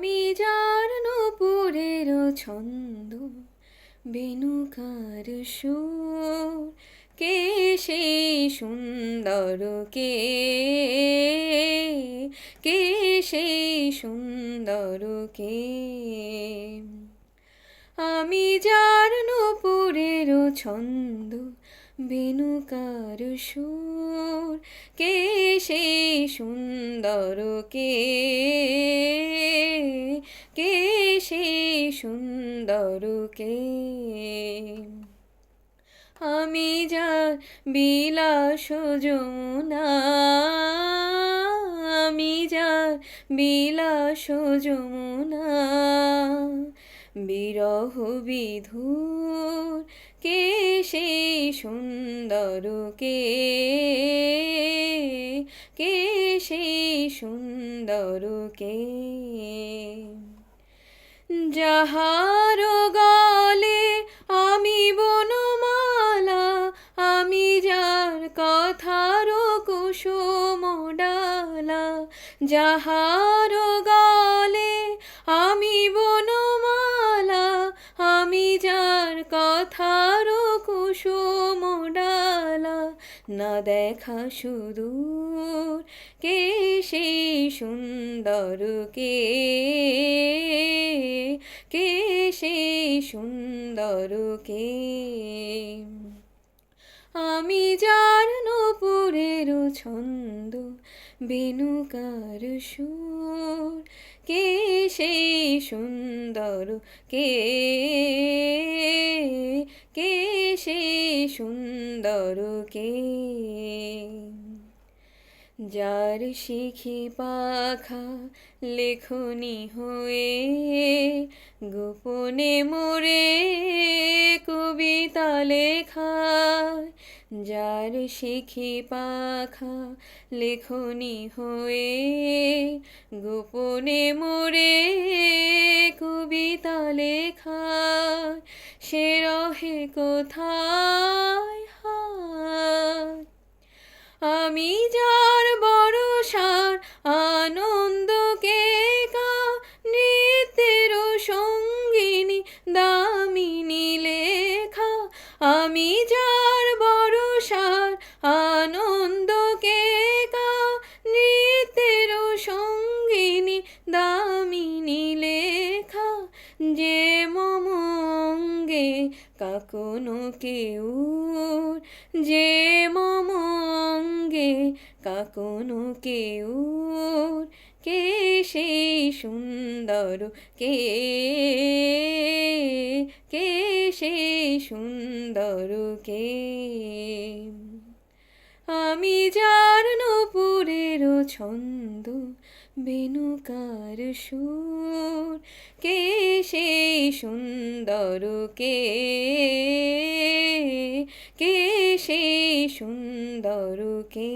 আমি যার নূপুরের ছন্দ বেনুকার সুর, কে সেই সুন্দর, কে কে সেই সুন্দর, কে? আমি যার নূপুরের ছন্দ বেনুকার সুর, কে সেই সুন্দর, কে? সেই সুন্দর কে? আমি যার বিলাস যমুনা, আমি যার বিলাস যমুনা, বিরহ বিধুর কে সেই সুন্দর কে? সেই সুন্দর কে? যাহার গলে আমি বনমালা, আমি যার কথার কুসুম ডালা, যাহার গলে আমি বনমালা, আমি যার কথার কুসুম ডালা। না দেখা সুদূর কে সেই সুন্দর কে? সেই সুন্দর কে? আমি যার নপুরের ছন্দ বেনুকার সুর। কে সেই সুন্দর কে? কে সেই সুন্দর কে? যার শিখি পাখা লেখনি হয়ে গোপনে মোরে কবিতা লেখা। যার শিখি পাখা লেখনি হয়ে গোপনে মোরে কবিতা লেখা। সে রহে কোথায় আমি যার বড়সার আনন্দকে কা নৃত্যের সঙ্গিনী দামিনী লেখা, যে মম অঙ্গে কাকনো কেউ যে মম অঙ্গে কাকনো কেউ কে সেই সুন্দর কে কে সেই সুন্দর কে? আমি যার নপুরের ছন্দ বেনুকার সুর। কে সেই সুন্দর কে? কে সেই সুন্দর কে?